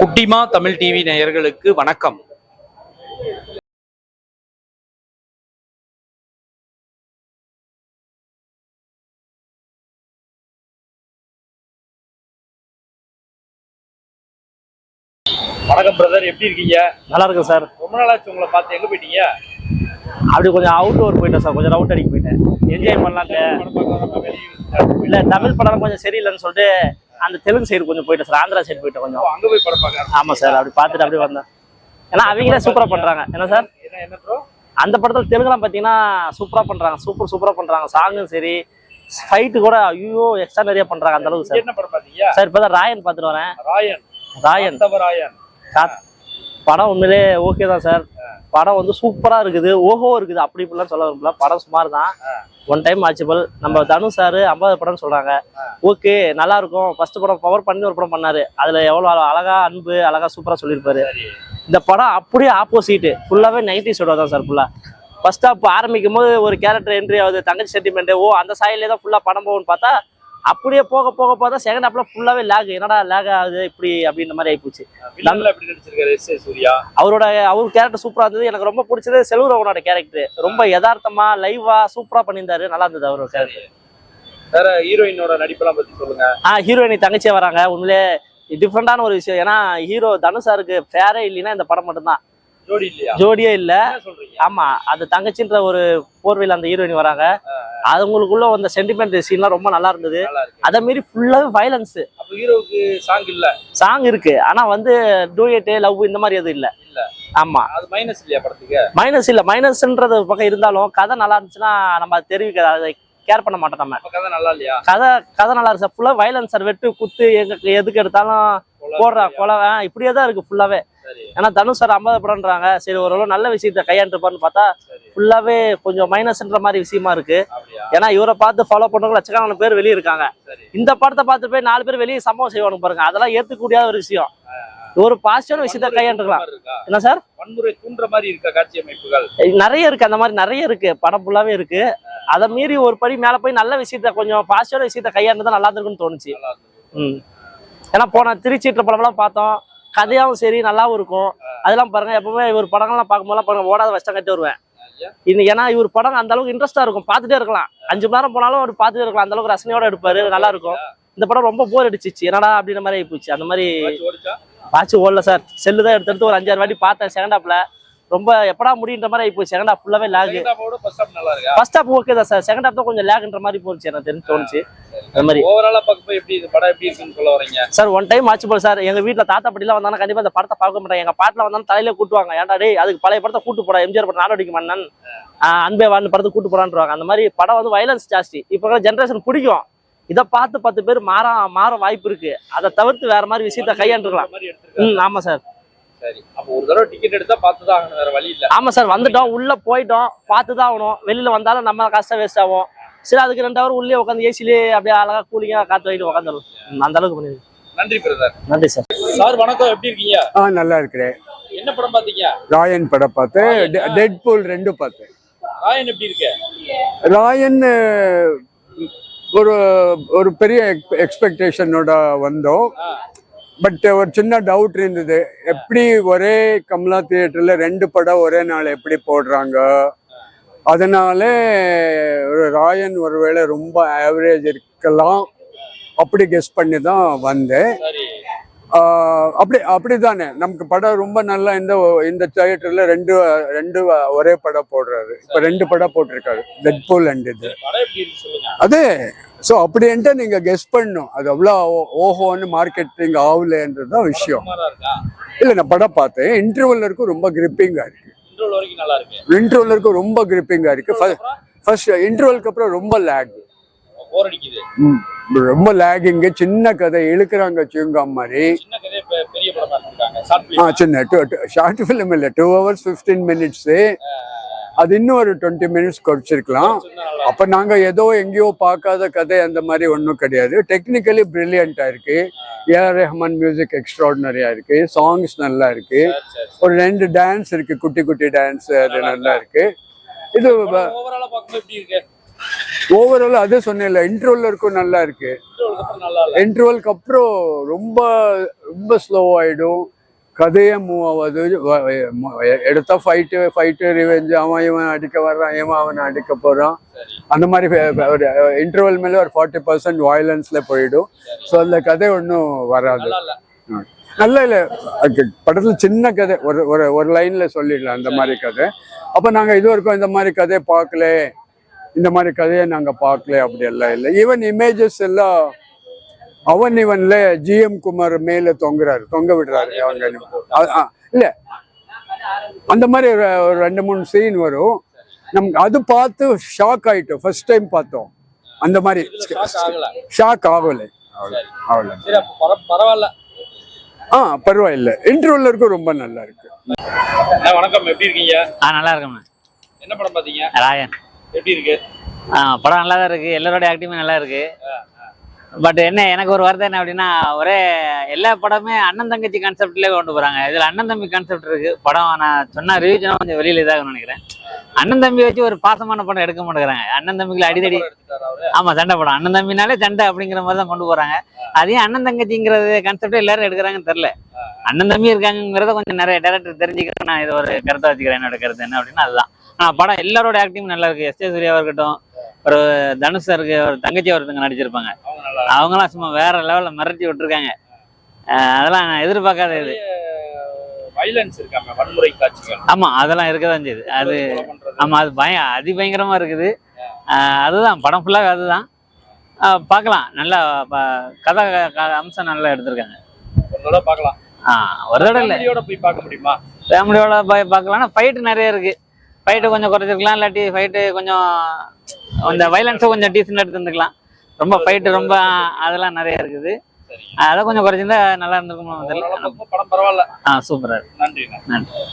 குட்டிமா தமிழ் டிவி நேயர்களுக்கு வணக்கம். வணக்கம் பிரதர் எப்படி இருக்கீங்க? நல்லா இருக்கும் சார். ரொம்ப நாளாச்சு உங்களை பார்த்து. எங்க போயிட்டீங்க? அப்படி கொஞ்சம் அவுட்டோர் போயிட்டேன் சார். கொஞ்சம் ரவுட் அடிக்க போயிட்டேன். என்ஜாய் வெளியூர் இல்லை தமிழ் படம் கொஞ்சம் சரியில்லைன்னு சொல்லிட்டு அந்த தெலுங்கு சைடு கொஞ்சம் போயிட்டேன் சார் ஆந்திரா சைடு போயிட்டேன் கொஞ்சம். அங்க போய் படம் ஆமாம் சார் அப்படி பார்த்துட்டு அப்படியே வந்தேன். ஏன்னா அவங்களே சூப்பராக பண்ணுறாங்க என்ன சார்? என்ன என்ன ப்ரோ அந்த படத்தில் தெலுங்குலாம் பார்த்தீங்கன்னா சூப்பராக பண்ணுறாங்க சூப்பர் சூப்பராக பண்ணுறாங்க சாங்கும் சரி ஃபைட்டு கூட ஐயோ எக்ஸ்ட்ரா நிறைய பண்ணுறாங்க அந்த அளவுக்கு சார். என்ன படம் பார்த்தீங்க சார் இப்போ தான் ராயன் பார்த்துட்டு வரேன். ராயன். ராயன். ராயன். படம் உண்மையிலே ஓகே தான் சார். படம் வந்து சூப்பரா இருக்குது. ஓஹோ இருக்குது. அப்படி இப்படிலாம் சொல்ல விரும்பல. படம் சுமார் தான் ஒன் டைம் வாட்சபிள் நம்ம தனு சார் ஐம்பது படம்னு சொல்றாங்க. ஓகே நல்லா இருக்கும் ஃபர்ஸ்ட் படம் பவர் பண்ணி ஒரு படம் பண்ணாரு. அதுல எவ்வளவு அழகா அன்பு அழகா சூப்பரா சொல்லியிருப்பாரு. இந்த படம் அப்படியே ஆப்போசிட் ஃபுல்லாவே நைன்டி சோட தான் சார் ஃபுல்லா ஃபர்ஸ்ட் ஹாப் ஆரம்பிக்கும் போது ஒரு கேரக்டர் என்ட்ரி ஆகுது தங்கச்சி சென்டிமெண்ட் ஓ அந்த சாயிலே தான் ஃபுல்லா படம் போகும்னு பார்த்தா அப்படியே போக போக பார்த்தா செகண்ட் ஹாப்ல ஃபுல்லாவே லேக் என்னடா லேக் ஆகுது? இப்படி அப்படின்ற மாதிரி ஆயிப்போச்சு. அவரோட அவர் கேரக்டர் சூப்பரா இருந்தது. எனக்கு ரொம்ப பிடிச்சது செல்வரவனோட கேரக்டர் ரொம்ப யதார்த்தமா லைவா சூப்பரா பண்ணியிருந்தாரு. நல்லா இருந்தது அவரோட கேரக்டர் வேற ஹீரோயினோட நடிப்பெல்லாம் பத்தி சொல்லுங்க. ஆ ஹீரோயினி தங்கச்சியா வராங்க. உண்மையிலே டிஃப்ரெண்டான ஒரு விஷயம். ஏன்னா ஹீரோ தனுஷாருக்கு ஃபேரே இல்லைன்னா இந்த படம் மட்டும்தான். ஜோடியே இல்ல. ஆமா அது தங்கச்சின்ற ஒரு போர்வையில் அந்த ஹீரோயின் வராங்க. அவங்களுக்குள்ள அந்த சென்டிமெண்ட் சீன்லாம் ரொம்ப நல்லா இருந்தது. அதை மீறி ஃபுல்லாவே வயலன்ஸ் அப்ப ஹீரோவுக்கு சாங் இல்ல? சாங் இருக்கு. ஆனா வந்து டூயட்டு லவ் இந்த மாதிரி எதுவும் இல்ல. இல்ல. ஆமா. அது மைனஸ் இல்லையா படத்துக்கு? மைனஸ் இல்ல. மைனஸ்ன்றது பக்கம் இருந்தாலும் கதை நல்லா இருந்துச்சுன்னா நம்ம அதை தெரிவிக்க அதை கேர் பண்ண மாட்டோம் நம்ம. கதை நல்லா இல்லையா? கதை கதை நல்லா இருக்கு. சார் ஃபுல்லா வயலன்ஸ் சார் வெட்டு குத்து எங்க எதுக்கு எடுத்தாலும் போடுற? கொலை இப்படியே தான் இருக்கு ஃபுல்லாவே ஏன்னா தனுஷ் சார் ஐம்பது படம்ன்றாங்க சரி ஓரளவு நல்ல விஷயத்த கையாண்டுருப்பான்னு பார்த்தா ஃபுல்லாவே கொஞ்சம் மைனஸ்ன்ற மாதிரி விஷயமா இருக்கு. ஏன்னா இவரை பார்த்து ஃபாலோ பண்றவங்க லட்சக்கணக்கான பேர் வெளியே இருக்காங்க. இந்த படத்தை பார்த்து போய் நாலு பேர் வெளியே சம்பவம் செய்வானுங்க பாருங்க. அதெல்லாம் ஏத்துக்க முடியாத ஒரு விஷயம். ஒரு பாசிட்டிவான விஷயத்த கையாண்டுக்கலாம்? என்ன சார்? வன்முறை தூண்டுற மாதிரி இருக்கா காட்சி அமைப்புகள்? நிறைய இருக்கு. அந்த மாதிரி நிறைய இருக்கு. படம் ஃபுல்லாவே இருக்கு. அதை மீறி ஒரு படி மேல போய் நல்ல விஷயத்த கொஞ்சம் பாசிட்டிவான விஷயத்த கையாண்டு தான் நல்லா இருக்குன்னு தோணுச்சு ஏன்னா போன திருச்சிட்டு படம்லாம் பார்த்தோம். கதையாவும் சரி நல்லாவும் இருக்கும். அதெல்லாம் பாருங்க எப்பவுமே இவர் படங்கள்லாம் பார்க்கும்போதெல்லாம் பாருங்க ஓடாத வச்சம் கட்டி வருவேன். இன்னைக்கு ஏன்னா இவர் படம் அந்த அளவுக்கு இன்ட்ரெஸ்டா இருக்கும் பார்த்துட்டே இருக்கலாம். அஞ்சு மணி நேரம் போனாலும் அவர் பார்த்துட்டே இருக்கலாம் அந்த அளவுக்கு ரசனையோட எடுப்பாரு நல்லா இருக்கும். இந்த படம் ரொம்ப போர் அடிச்சிச்சு என்னடா அப்படின்ற மாதிரி ஆயிப்போச்சு அந்த மாதிரி வாட்ச் ஓடல சார். செல்லு தான் எடுத்து எடுத்து ஒரு அஞ்சாறு வாட்டி பார்த்தேன் செகண்ட் ஹாப்ல ரொம்ப எப்படா முடியுன்ற மாதிரி ஆயிப்போச்சு செகண்ட் ஹாப் ஃபுல்லாவே லேக் ஃபர்ஸ்ட் ஹாஃப் ஓகே தான் சார் செகண்ட் ஹாப் தான் கொஞ்சம் லேக்ன்ற மாதிரி போச்சு எனக்கு தெரிஞ்சு தோணுச்சு. அந்த மாதிரி. ஓவராலா பார்க்கும்போது எப்படி இந்த படம் எப்படி இருக்குன்னு சொல்ல வரீங்க? சார் ஒன் டைம் ஆச்சு போல சார் எங்க வீட்ல தாத்தா பாட்டிலாம் வந்தாங்க கண்டிப்பா இந்த படத்தை பார்க்க மாட்டாங்க. எங்க பாட்டில வந்தாலும் தலையில கூட்டுவாங்க. ஏன்டா டேய் அதுக்கு பழைய படத்தை கூட்டு போடா. எம்ஜிஆர் படம் நாடோடிக்கு மன்னன் அன்பே வான்னு படத்தை கூட்டு போடான்றாங்க அந்த மாதிரி படம் வந்து வயலன்ஸ் ஜாஸ்தி. இப்போ ஜென்ரேஷன் பிடிக்கும். இதை பார்த்து பத்து பேர் மாற மாற வாய்ப்பு இருக்கு. அதை தவிர்த்து வேற மாதிரி விஷயத்த கையாண்டுருக்கலாம். ம் ஆமா சார் சரி. அப்போ ஒரு தடவை டிக்கெட் எடுத்தா பார்த்து தான் ஆகணும் வேற வழி இல்ல. ஆமா சார் வந்துட்டோம் உள்ள போயிட்டோம் பார்த்து தான் ஆகணும். வெளியில வந்தாலும் நம்ம கஷ்டம் வேஸ்ட் ஆகும். சரி அதுக்கு ரெண்டு ஹவர் உள்ளே உட்காந்து ஏசிலே அப்படியே அழகா கூலிங்கா காத்து வாங்கிட்டு உட்காந்துரும் அந்த அளவுக்கு பண்ணிருக்கு நன்றி பிரதர் நன்றி சார். சார் வணக்கம். எப்படி இருக்கீங்க? ஆ நல்லா இருக்கிறேன். என்ன படம் பாத்தீங்க ராயன் படம் பார்த்தேன். ராயன். டெட் பூல் ரெண்டு பார்த்தேன். ராயன் எப்படி இருக்கு? ராயன் ஒரு ஒரு பெரிய எக்ஸ்பெக்டேஷனோட வந்தோம். ஆ, பட் ஒரு சின்ன டவுட் இருந்தது. எப்படி ஒரே கமலா தியேட்டர்ல ரெண்டு படம் ஒரே நாள் எப்படி போடுறாங்க? அதனால ஒரு ராயன் ஒருவேளை ரொம்ப ஆவரேஜ் இருக்கலாம். அப்படி கெஸ் பண்ணி தான் வந்தேன். அப்படி அப்படிதானே. நமக்கு படம் ரொம்ப நல்லா இந்த இந்த தியேட்டர்ல ரெண்டு ரெண்டு ஒரே படம் போடுறாரு. இப்ப ரெண்டு படம் போட்டிருக்காரு. டெட்பூல் அண்ட் இது. அதே. ஸோ அப்படின்ட்டு நீங்க கெஸ் பண்ணும் அது அவ்வளோ ஓஹோன்னு மார்க்கெட்டிங் ஆகலன்றது தான் விஷயம். இல்லை நான் படம் பார்த்தேன். இன்டர்வல் இருக்கும் ரொம்ப கிரிப்பிங்கா இருக்கு. இன்டர்வல் இருக்கும் ரொம்ப கிரிப்பிங்கா இருக்கு. ஃபர்ஸ்ட் இன்டர்வலுக்கு அப்புறம்? ரொம்ப லேக் ரொம்ப லேகிங்க சின்ன கதை இழுக்கிறாங்க சிவங்காம் மாதிரி. ஆ சின்ன ஷார்ட் ஃபிலிம் இல்லை டூ ஹவர்ஸ் ஃபிஃப்டீன் மினிட்ஸு அது இன்னும் ஒரு டுவெண்ட்டி மினிட்ஸ் குறைச்சிருக்கலாம். அப்போ நாங்கள் ஏதோ எங்கேயோ பார்க்காத கதை அந்த மாதிரி ஒன்றும் கிடையாது. டெக்னிக்கலி பிரில்லியண்ட்டாக இருக்கு. ஏஆர் ரஹ்மான் மியூசிக் எக்ஸ்ட்ராடினரியா இருக்கு. சாங்ஸ் நல்லா இருக்கு. சரி சரி ஒரு ரெண்டு டான்ஸ் இருக்கு. குட்டி குட்டி டான்ஸ் அது நல்லா இருக்கு. இது ஓவராலா அது சொன்னேன்ல இன்டர்வல் இருக்கும் நல்லா இருக்கு. இன்டர்வல்க்கு அப்புறம் ரொம்ப ரொம்ப ஸ்லோ ஆயிடும். கதையே மூவ் ஆகாது. வ- ம- எடுத்தா ஃபைட்டு ஃபைட்டு ரிவெஞ்ச் அவன் இவன் அடிக்க வர்றான் இவன் அவனை அடிக்க போறான். சரி. அந்த மாதிரி ஒரு இன்டர்வல் மேல ஒரு ஃபார்ட்டி பர்சன்ட் வயலன்ஸ்ல போயிடும். ஸோ அந்த கதை ஒன்றும் வராது. நல்லா இல்ல. படத்துல சின்ன கதை. ஒரு ஒரு ஒரு லைன்ல சொல்லிடலாம் அந்த மாதிரி கதை. அப்ப நாங்க இது வரைக்கும் இந்த மாதிரி கதையை பார்க்கல. இந்த மாதிரி கதையை நாங்க பார்க்கல. அப்படி எல்லாம் இல்லை. ஈவன் இமேஜஸ் எல்லாம் அவன் இவன்ல ஜிஎம் குமார் மேல தொங்குறாரு. தொங்க விடுறாரு அவங்க இல்ல. அந்த மாதிரி ஒரு ஒரு ரெண்டு மூணு சீன் வரும். நமக்கு அது பார்த்து ஷாக் ஆயிட்டோம். ஃபர்ஸ்ட் டைம் பார்த்தோம். அந்த மாதிரி. ஷாக் ஆகலை. அவ்வளோ பரவாயில்ல. ஆ பரவாயில்ல. இன்டர்வல் இருக்கும் ரொம்ப நல்லா இருக்கு. வணக்கம். எப்படி இருக்கீங்க? ஆ நல்லா இருக்கேண்ணே என்ன படம் பாத்தீங்க ராயன் எப்படி இருக்கு? ஆ படம் நல்லா தான் இருக்கு. எல்லாரோட ஆக்டிவும் நல்லா இருக்கு. பட் என்ன எனக்கு ஒரு வருத்தம் என்ன அப்படின்னா ஒரே எல்லா படமே அண்ணன் தங்கச்சி கான்செப்ட்லேயே கொண்டு போறாங்க. இதுல அண்ணன் தம்பி கான்செப்ட் இருக்கு. படம் நான் சொன்னா ரிவ்யூ கொஞ்சம் வெளியில இதாகணும்னு நினைக்கிறேன். அண்ணன் தம்பி வச்சு ஒரு பாசமான படம் எடுக்க மாட்டேங்கிறாங்க. அண்ணன் தம்பிகளை அடிதடி படம் எடுத்துட்டாரா அவரு? ஆமா சண்டை படம். அண்ணன் தம்பினாலே சண்டை அப்படிங்கிற மாதிரி தான் கொண்டு போறாங்க. அதையும் அண்ணன் தங்கச்சிங்கிறது கான்செப்ட் எல்லாரும் எடுக்கிறாங்கன்னு தெரியல. அண்ணன் தம்பி இருக்காங்கிறத கொஞ்சம் நிறைய டேரக்டர் தெரிஞ்சுக்கிறேன் நான் இது ஒரு கருத்தை வச்சுக்கிறேன். என்னோட கருத்து என்ன அப்படின்னா அதுதான். ஆனா படம் எல்லாரோட ஆக்டிங் நல்லா இருக்கு. எஸ் ஜே சூர்யாவா இருக்கட்டும் ஒரு தனுஷ் இருக்கு ஒரு தங்கச்சி ஒருத்தங்க நடிச்சிருப்பாங்க. அவங்களாம் சும்மா வேற லெவல்ல மிரட்டி விட்டுருக்காங்க. அதெல்லாம் நான் எதிர்பார்க்காத இது. வைலன்ஸ் இருக்காம வன்முறை காட்சிகள். ஆமா அதெல்லாம் இருக்கதான் செய்யுது. அது. ஆமா அது பயம் அதிபயங்கரமா இருக்குது. அதுதான் படம் ஃபுல்லாக அதுதான். பார்க்கலாம். நல்லா கதை அம்சம் நல்லா எடுத்திருக்காங்க. ஒரு பார்க்கலாம். ஆ ஒரு தடவை இல்லை. போய் பார்க்க முடியுமா? ஃபேமிலியோட போய் பார்க்கலாம்னா ஃபைட்டு நிறைய இருக்கு. ஃபைட்டு கொஞ்சம் குறைச்சிருக்கலாம் இல்லாட்டி ஃபைட்டு கொஞ்சம் அந்த வைலன்ஸை கொஞ்சம் டீசெண்டாக எடுத்துருந்துக்கலாம் ரொம்ப ஃபைட்டு ரொம்ப அதெல்லாம் நிறைய இருக்குது. சரிங்க. அதை கொஞ்சம் குறைச்சிருந்தா நல்லா இருந்திருக்கும் தெரியல படம் பரவாயில்ல. ஆ சூப்பராக நன்றி. நன்றி.